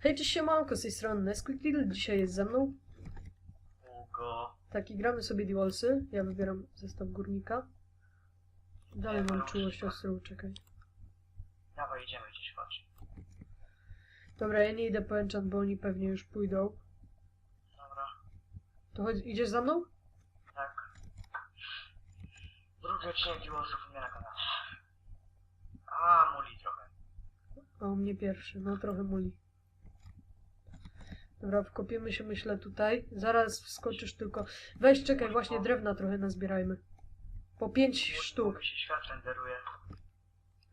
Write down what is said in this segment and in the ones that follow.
Hej, cześć siemanko, z tej strony Nesquik Little, dzisiaj jest ze mną. Długo. Taki, gramy sobie Dualsy, ja wybieram zestaw górnika. Dalej mam czułość ostrą, czekaj. Dawaj, idziemy gdzieś, chodź. Dobra, ja nie idę po enchant, bo oni pewnie już pójdą. Dobra, To chodź, idziesz za mną? Drugi odcinek Dualsów u mnie na kanale. A, muli trochę. A u mnie pierwszy, no trochę muli. Dobra, wkopiemy się myślę tutaj. Zaraz wskoczysz tylko. Weź, czekaj, właśnie drewna trochę nazbierajmy. Po pięć Muli, sztuk. Mi się świat renderuje.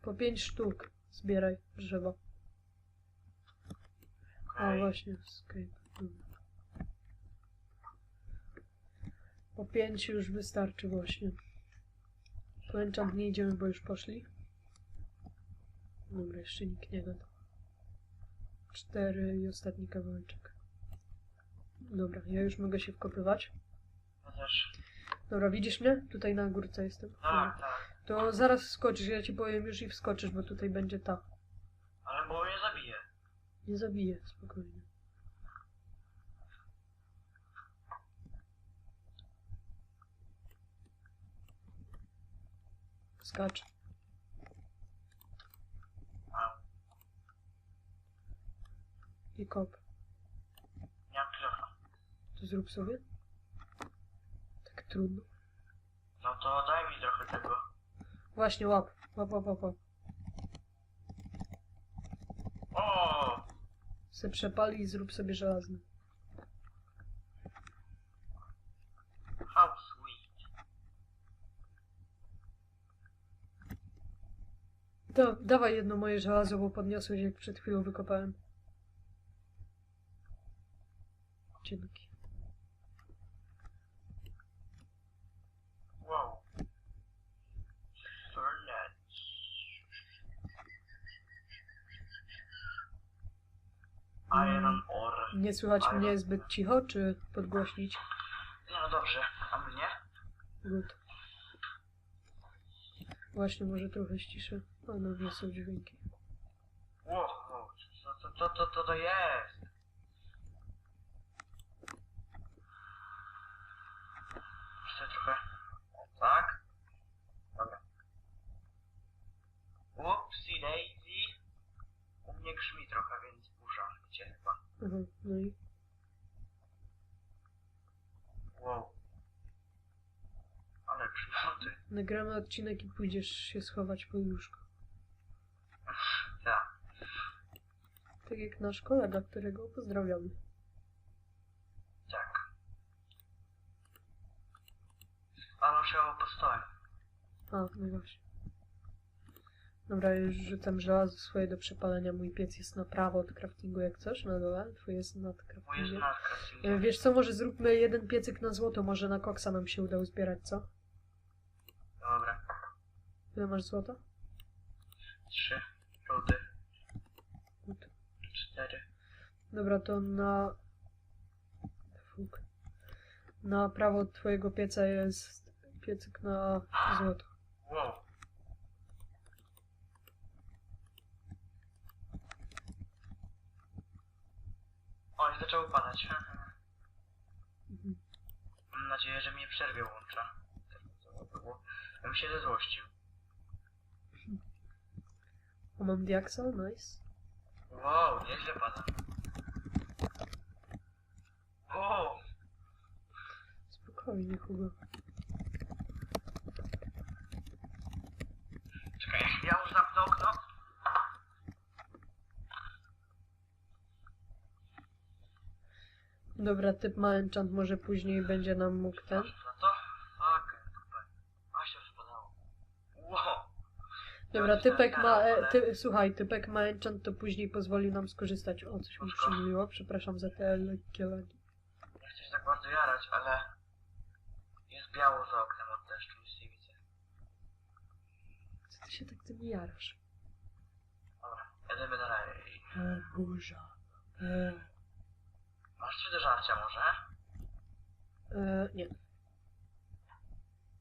Po pięć sztuk zbieraj drzewa. A Okej. właśnie, escape. Po pięć już wystarczy właśnie. Enchant nie idziemy, bo już poszli. Dobra, jeszcze nikt nie gada. Cztery i ostatni kawałeczek. Dobra, ja już mogę się wkopywać. Ja też. Dobra, widzisz mnie? Tutaj na górce jestem. Tak, tak. To zaraz wskoczysz, ja ci powiem już i wskoczysz, bo tutaj będzie ta. Ale bo mnie zabije. Nie zabiję, spokojnie. Skacz. I kop. Nie mam. To zrób sobie. Tak trudno. No to daj mi trochę tego. Właśnie, łap. Łap, łap, łap, łap. O! Se przepali i zrób sobie żelazny. Da, dawaj jedno moje żelazo, bo podniosłeś jak przed chwilą wykopałem. Dzięki. Wow. Fernet. Iron ore. Nie słychać mnie zbyt cicho, czy podgłośnić? No dobrze, a mnie? Good. Właśnie, może trochę ściszę. No nie są dźwięki. Wow, co to, to, to, to, to jest? Jeszcze trochę. Tak? Dobra. Upsi daisy. U mnie grzmi trochę, więc burza gdzie chyba. Aha, no i Wow. Ale grzmoty. nagramy odcinek i pójdziesz się schować pod łóżko. Tak. Tak jak nasz kolega, którego pozdrawiamy. Tak. Ale musiało postoję. A, no właśnie. Dobra, już rzucam żelazo swoje do przepalenia. Mój piec jest na prawo od craftingu, jak coś, na dole. Twój jest nad craftingiem. E, craftingiem. Wiesz co, może zróbmy jeden piecyk na złoto, może na koksa nam się uda uzbierać, co? Dobra. Ile masz złota? Trzy. Rudy. Good. Cztery. Dobra, to na... Fuk. Na prawo od twojego pieca jest piecyk na złoto. Wow. O, i zaczęło padać. Mhm. Mam nadzieję, że mnie przerwie łącza. Bym się zezłościł. O, mam diaksa, nice. Wow, nieźle pada. Wow. Spokojnie, Hugo. Czekaj, ja już zamknę okno. Dobra, typ ma enchant, może później będzie nam mógł ten. Na to? Fuck. A się spadało. Wow. Dobra, typek ma, e, ty, słuchaj, typek ma enchant, to później pozwoli nam skorzystać. O, coś mi przemyliło, przepraszam za te lekkie lagi. Nie chcę się tak bardzo jarać, ale jest biało za oknem od deszczu, nic nie widzę. Co ty się tak tym jarasz? Dobra, jedziemy dalej. E, burza. E, Masz coś do żarcia może? e, nie.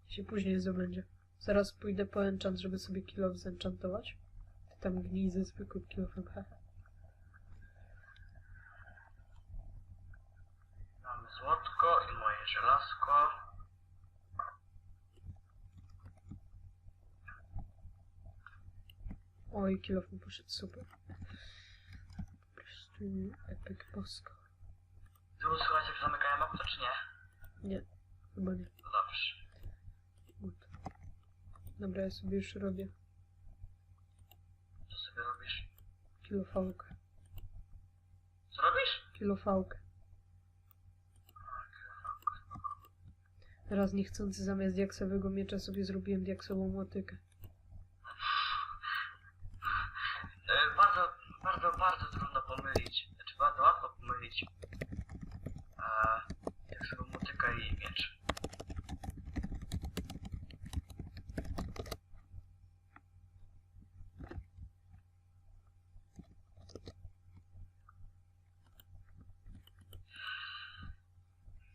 Się później zdobędzie. Zaraz pójdę po enchant, żeby sobie kilof zenchantować. Ty tam gnij ze zwykłym kilofem, hehe. Mamy złotko i moje żelazko. Oj, kilof mi poszedł super. Po prostu epic bosko. Było słychać jak zamykają okno, czy nie? Chyba nie. No dobrze. Dobra, ja sobie już robię Co sobie robisz? kilofałkę. Co robisz? Kilofałkę. Teraz niechcący zamiast diaksowego miecza sobie zrobiłem diaksową motykę. E, bardzo, bardzo, bardzo trudno pomylić. Znaczy bardzo łatwo pomylić. E, jak sobie motyka i miecz.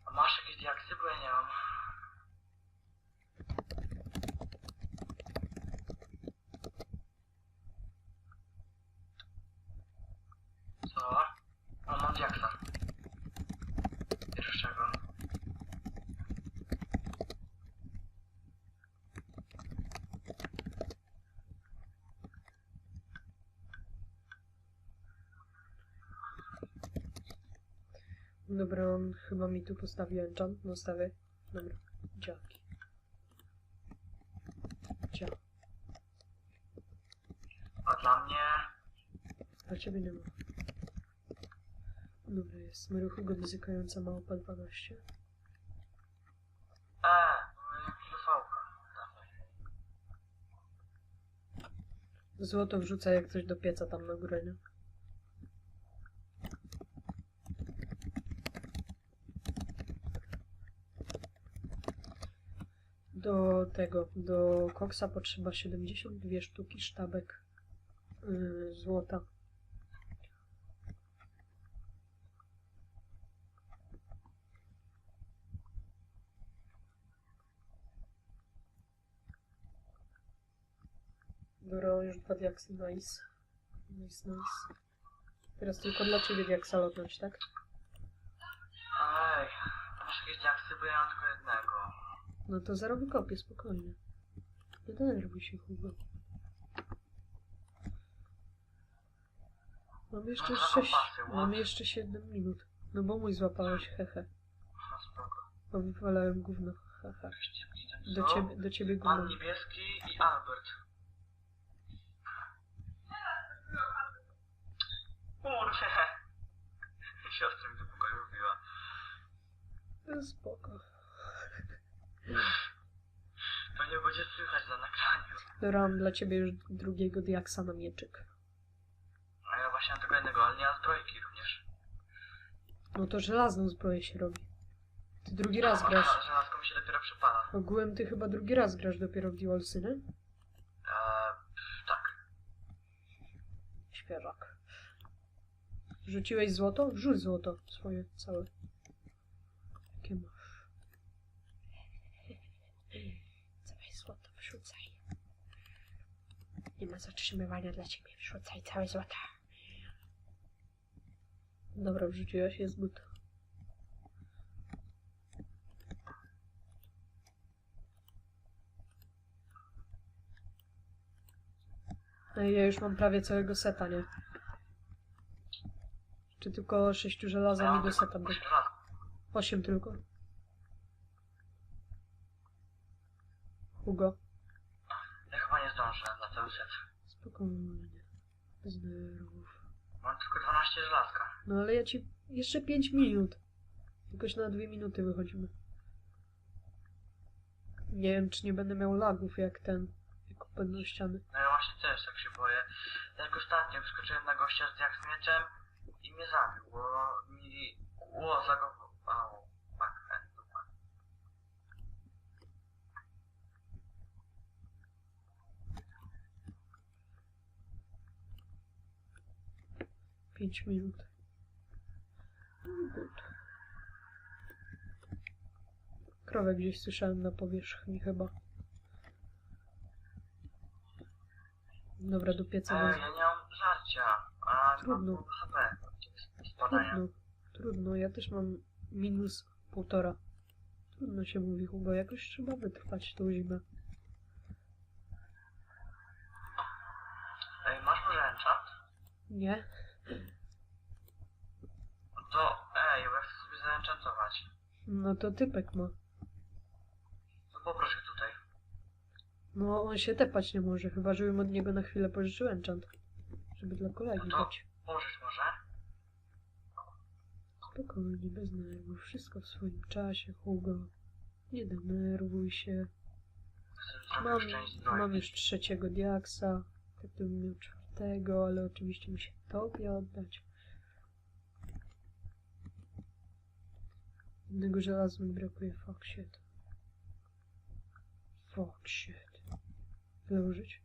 A masz jakieś diaksy? Bo ja nie mam. Co? O, mam diaksa. Pierwszego. Dobra, on chyba mi tu postawi enchant. No stawię. Dobra. Dziaki. Dzia. A dla mnie... Dla ciebie nie ma. Dobra, jest smyruchu dotykająca małpa 12. E, no jak kilofałka. Dawaj. Złoto wrzuca jak coś do pieca tam na górę, nie? Do tego, do koksa potrzeba 72 sztuki sztabek yy, złota. Dobra, już dwa diaksy, nice. Nice, nice. Teraz tylko dla ciebie diaksa lotnąć, tak? Ej, masz jakieś diaksy, bo ja mam tylko jednego. No to zaraz wykopię, spokojnie. Nie denerwuj się, Hugo. Mam jeszcze Mam dwa 6... kompasy, what? Mam jeszcze 7 minut. No bo mój złapałeś, hehe. No spoko. Bo wywalałem gówno, haha. Ten Do ciebie, do ciebie Pan gówno. niebieski i Albert. Kurde. Siostra mi do pokoju wbiła. No spoko. Pewnie będzie słychać na nagraniu. Dobra, mam dla ciebie już drugiego diaksa na mieczyk. A ja właśnie mam tylko jednego, ale nie mam zbrojki również. No to żelazną zbroję się robi. Ty drugi raz A, grasz. Żelazko mi się dopiero przypala. Ogółem ty chyba drugi raz grasz dopiero w Dualsy, nie? Eee, tak. Świeżak. Rzuciłeś złoto? Wrzuć złoto swoje całe. Jakie masz? Całe złoto wrzucaj. Nie ma zatrzymywania dla ciebie. Wrzucaj całe złoto. Dobra, wrzuciłaś, jest but. No i ja już mam prawie całego seta, nie? Czy tylko sześciu żelaza mi do seta żelazko. Osiem tylko. Hugo, chyba nie zdążę na cały set. spokojnie. Bez nerwów. Mam tylko 12 żelazka. No ale ja ci... Jeszcze pięć minut. Jakoś na dwie minuty wychodzimy. Nie wiem, czy nie będę miał lagów jak ten. Jak będą ściany. No ja właśnie też tak się boję. Jak ostatnio wyskoczyłem na gościa z jak z mieczem i mnie zabił, bo mi ło zagowało. 5 minut. Good. Krowę gdzieś słyszałem na powierzchni chyba. Dobra, do pieca. E, ja nie mam żarcia, a trudno. Trudno, trudno. Ja też mam minus półtora. Trudno się mówi, Hugo. Jakoś trzeba wytrwać tą zimę. Ej, masz może czat? Nie. No To, ej, bo ja chcę sobie zaenchantować. No to typek ma. To poproszę tutaj. No, on się tepać nie może, chyba żebym od niego na chwilę pożyczył enchant. Żeby dla kolegi No to- dać. Pożyć może? Spokojnie, bez nerwów, wszystko w swoim czasie, Hugo. Nie denerwuj się. Chcę zrobić Mam, część zbroi. mam już trzeciego diaksa. Tak to bym miał czwartego, ale oczywiście muszę tobie oddać. Jednego żelaza mi brakuje, fuck shit. Fuck shit. Ile użyć?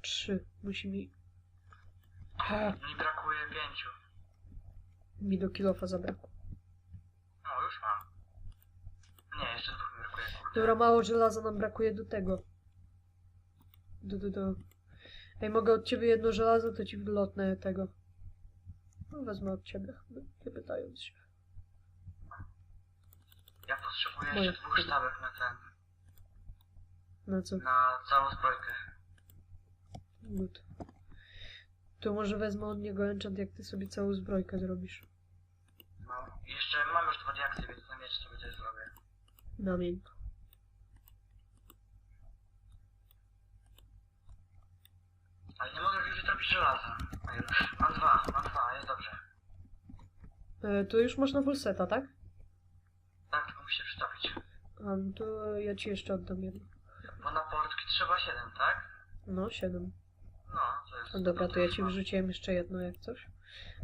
Trzy. Musi mi... A, Mi brakuje pięciu. mi do kilofa zabrakło. No, już mam. Nie, jeszcze dwóch mi brakuje, kurde. Dobra, mało żelaza nam brakuje do tego. Do, do, do. Ej, mogę od ciebie jedno żelazo, to ci wlotnę tego. No, wezmę od ciebie, nie pytając się. Ja potrzebuję Moje. jeszcze dwóch sztabek na ten, Na co? na całą zbrojkę. Good. To może wezmę od niego enchant, jak ty sobie całą zbrojkę zrobisz. No, jeszcze mam już dwa diaksy, więc na miecz sobie też zrobię. Na Ale nie mogę już zrobić żelaza. A już. Mam dwa, mam dwa, jest dobrze. E, to już masz na full seta, tak? Tak, tylko musi się przytopić. A, no to ja ci jeszcze oddam jedno. Bo na portki trzeba 7, tak? No, siedem. No, to jest... No dobra, to ja ci wrzuciłem jeszcze jedno, jak coś.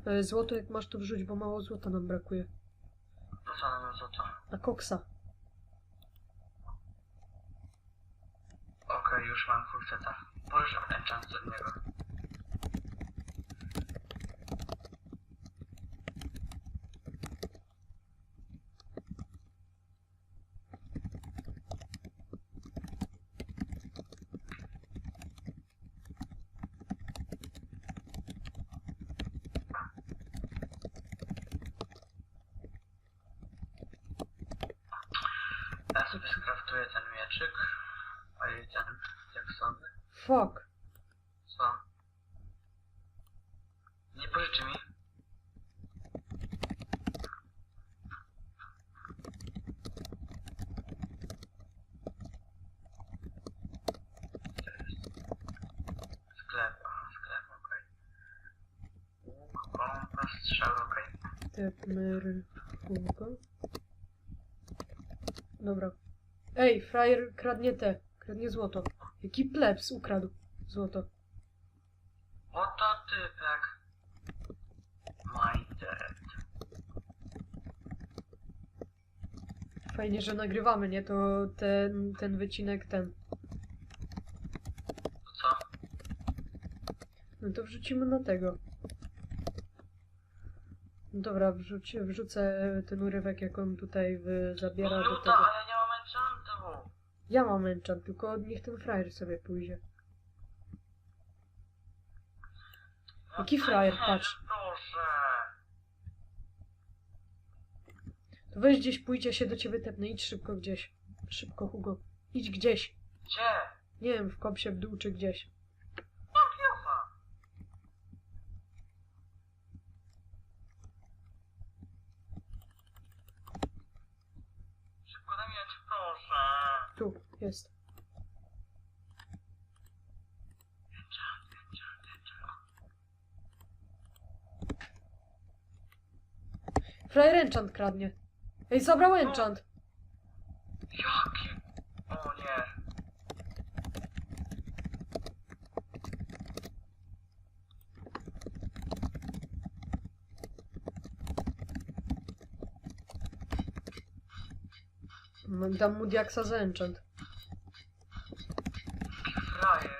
E, złoto jak masz, to wrzuć, bo mało złota nam brakuje. No co nam za to? Na koksa. Okej, już mam full seta. Możesz enchant od niego. Ja sobie skraftuję ten mieczyk. A ten, jak sądzę. Fuck. Co? Nie pożyczy mi. Sklep, aha, sklep, okej. Łuk, strzał, okej. Tepmer Hugo. Dobra. Ej, frajer kradnie te. Kradnie złoto. Jaki plebs ukradł złoto. Oto typek. Minded. Fajnie, że nagrywamy, nie? To ten, ten wycinek, ten. To co? No to wrzucimy na tego. No Dobra, wrzuć, wrzucę ten urywek, jak on tutaj zabiera do tego. a ja mam. Ja enchant, tylko niech ten frajer sobie pójdzie. Jaki frajer, patrz. To weź gdzieś, pójdzie się do ciebie tepnę, idź szybko gdzieś. Szybko, Hugo. Idź gdzieś. Gdzie? Nie wiem, w kopsie, w dół czy gdzieś. Mam kiofa. Szybko daj mieć, proszę. Tu, jest. Frajer enchant kradnie. Ej, zabrał enchant. Jakie? O nie. Mam- Dam mu diaksa za enchant dajesz.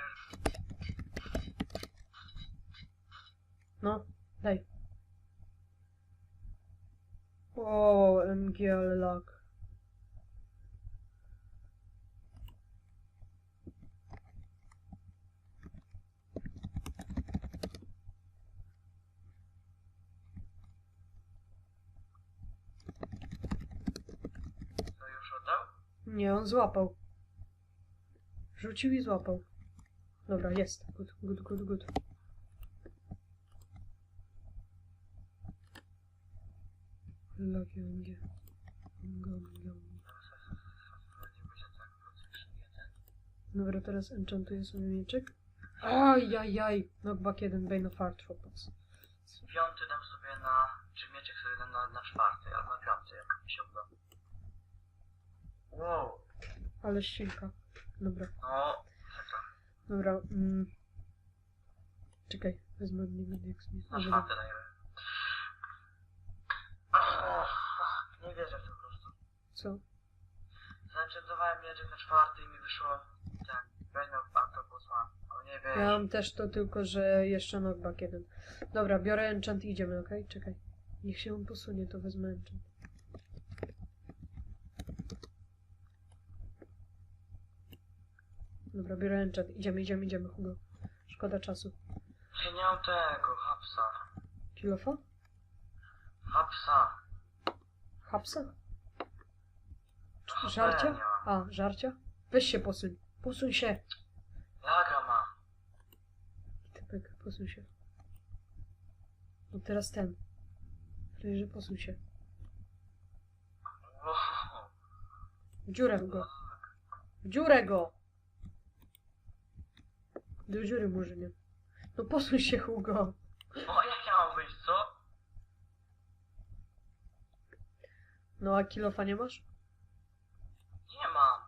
No, daj. O, MG, ale lag. Nie, on złapał. Rzucił i złapał. Dobra, jest. Good, good, good, good. Procecznie ten. Dobra, teraz enchantuję sobie mieczek. Ajajaj. Knockback 1, Bane of Arthropods. Piąty dam sobie na... Czy mieczek sobie dam na, na czwarty, albo na piąty, jak mi się uda. Wow. Ale ścilka. Dobra, No, dobra. Mm. Czekaj, wezmę od niego diaks. na czwarty dajemy. Ach, Nie wierzę w to po prostu. Co? Zaenchantowałem mieczek na czwarty i mi wyszło... Tak, Bane of Octopus mam. O nie wiem. Ja mam też to, tylko że jeszcze knockback jeden. Dobra, biorę enchant i idziemy, okej? Czekaj. Niech się on posunie, to wezmę enchant. Dobra, biorę enchant. Idziemy, idziemy, idziemy, Hugo. Szkoda czasu. Ja nie mam tego, hapsa. Kilofa? Hapsa. Hapsa? To Żarcia? A, żarcia? Weź się posuń. Posuń się! Laga ma. Typek, posuń się. No teraz ten. Frajerze, posuń się. W dziurę go. W dziurę go! Do dziury murzynie. No posuń się, Hugo. O, jak ja mam wyjść, co? No a kilofa nie masz? Nie mam.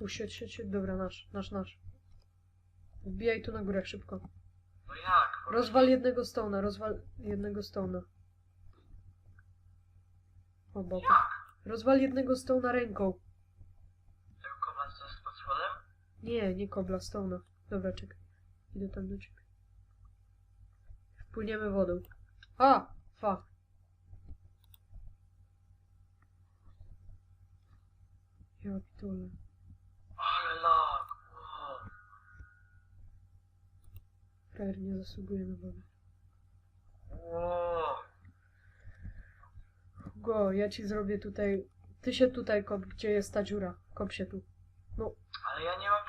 Usiedź, siedź, siedź. Dobra, nasz, nasz, nasz. Wbijaj tu na górę szybko. No jak? Rozwal jednego stona, rozwal jednego stona. O boku. Jak? Rozwal jednego stona ręką. Tego kobla co jest pod spodem? Nie, nie kobla, stona. Dobra, czekaj. Idę tam do ciebie. Wpłyniemy wodą. A! Fuck. Ja pitole. Ale lag. Frajer nie zasługuje na wodę. Wow. Go, ja ci zrobię tutaj... Ty się tutaj kop, gdzie jest ta dziura. Kop się tu. Ale ja nie mam.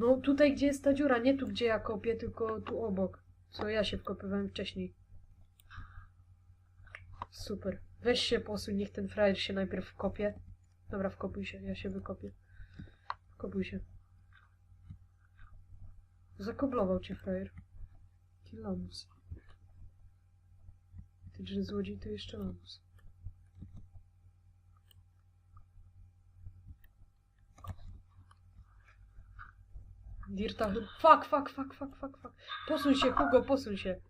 No tutaj, gdzie jest ta dziura. Nie tu, gdzie ja kopię, tylko tu obok. Co ja się wkopywałem wcześniej. Super. Weź się posuń, niech ten frajer się najpierw wkopie. Dobra, wkopuj się, ja się wykopię. Wkopuj się. Zakoblował cię frajer. Jaki lamus. Ty, że złodziej, to jeszcze lamus. Dirta... Fuck, fuck, fuck, fuck, fuck, fuck. Posuń się, Hugo, posuń się.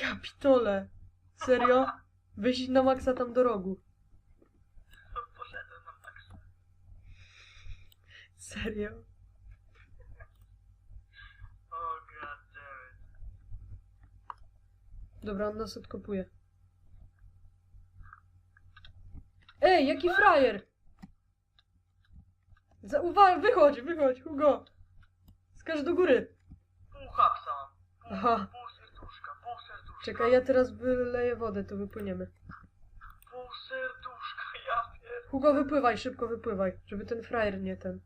Ja pitole. Serio? Wyjść na maksa tam do rogu. Poszedłem na maksa. Serio? Dobra, on nas odkopuje. Ej, jaki frajer! Za, uwaga, wychodź, wychodź, Hugo! Skacz do góry. Pół hapsa mam. Pół, Aha. pół serduszka, pół serduszka. Czekaj, ja teraz wyleję wodę, to wypłyniemy. Pół serduszka, ja pier... Hugo, wypływaj, szybko wypływaj, żeby ten frajer nie ten.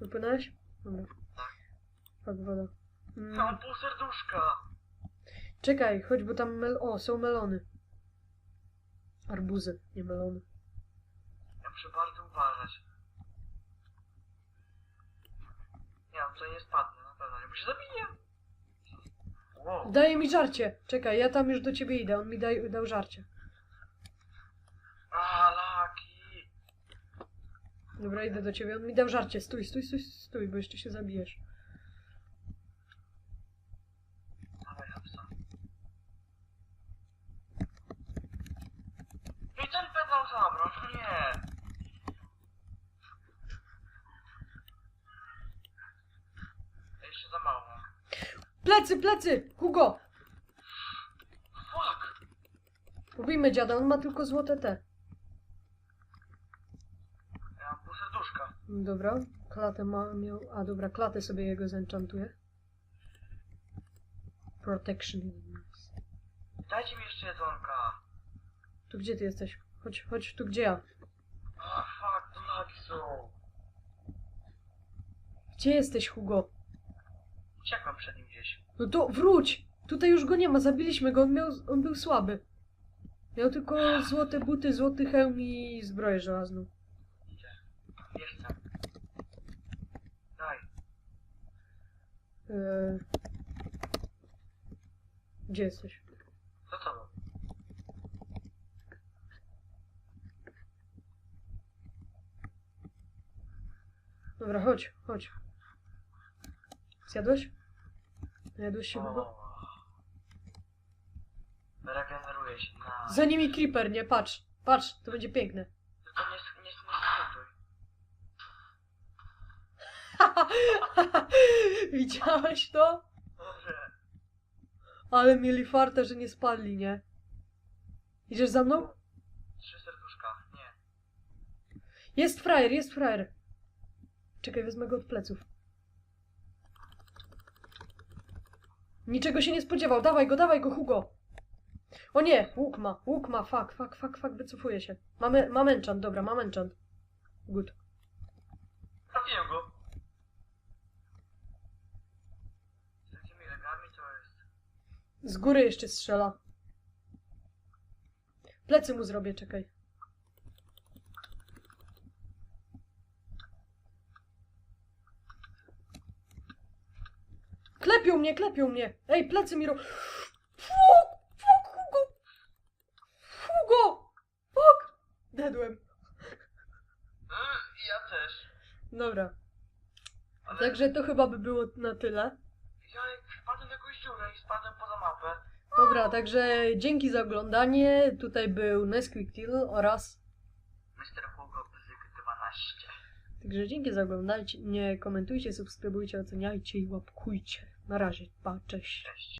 Wypłynąłeś? Dobra. Tak, woda. Mm. Mam pół serduszka. Czekaj, chodź, bo tam mel... O, są melony. Arbuzy, nie melony. Ja muszę bardzo uważać. Nie wiem, co nie spadnę, na pewno nie, bo się zabiję. Wow. Daje mi żarcie! Czekaj, ja tam już do ciebie idę, on mi daj, dał żarcie. A, laki. Dobra, idę do ciebie, on mi dał żarcie. Stój, stój, stój, stój, bo jeszcze się zabijesz. Dawaj hapsa. Pedał zabrał, no nie. Jeszcze za mało. Plecy, plecy! Hugo! Fuck! Pobijmy dziada, on ma tylko złote te. Ja mam pół serduszka. Dobra, klatę ma, miał... A dobra, klatę sobie jego zenchantuję. Protection. Dajcie mi jeszcze jedzonka. Tu gdzie ty jesteś? Chodź, chodź tu gdzie ja. Są. Gdzie jesteś, Hugo? Uciekłem przed nim gdzieś. No to wróć! Tutaj już go nie ma, zabiliśmy go, on, miał, on był słaby. Miał tylko złote buty, złoty hełm i zbroję żelazną. Idzie. Jestem. Daj. Eee... Gdzie jesteś? Co to było? Dobra, chodź, chodź. Zjadłeś? Jadłeś się? O. Regeneruje się na... Za nimi creeper, nie? Patrz, patrz, to będzie piękne. Tylko nie, nie, nie skrótuj. Widziałeś to? Dobrze. Ale mieli farta, że nie spadli, nie? Idziesz za mną? Trzy serduszka. Nie. Jest frajer, jest frajer. Czekaj, wezmę go od pleców. Niczego się nie spodziewał. Dawaj go, dawaj go, Hugo. O nie, łuk ma, łuk ma, fuck, fuck, fuck, fuck, wycofuje się. Mamy, mam enchant, dobra, mam enchant. Good. Trafiłem go. Z tymi legami to jest... Z góry jeszcze strzela. Plecy mu zrobię, czekaj. Klepią mnie, klepią mnie. Ej, plecy mi ro... Fuck, fuck, Hugo. Hugo. Fuck. Dedłem. Ja też. Dobra, Ale także to chyba by było na tyle. ja wpadłem w jakąś dziurę i spadłem poza mapę. Dobra, także dzięki za oglądanie. Tutaj był Nesquik Till oraz... Mr. Hugo Bzyk 12. Także dzięki za oglądanie. Nie komentujcie, subskrybujcie, oceniajcie i łapkujcie. Na razie, pa, cześć.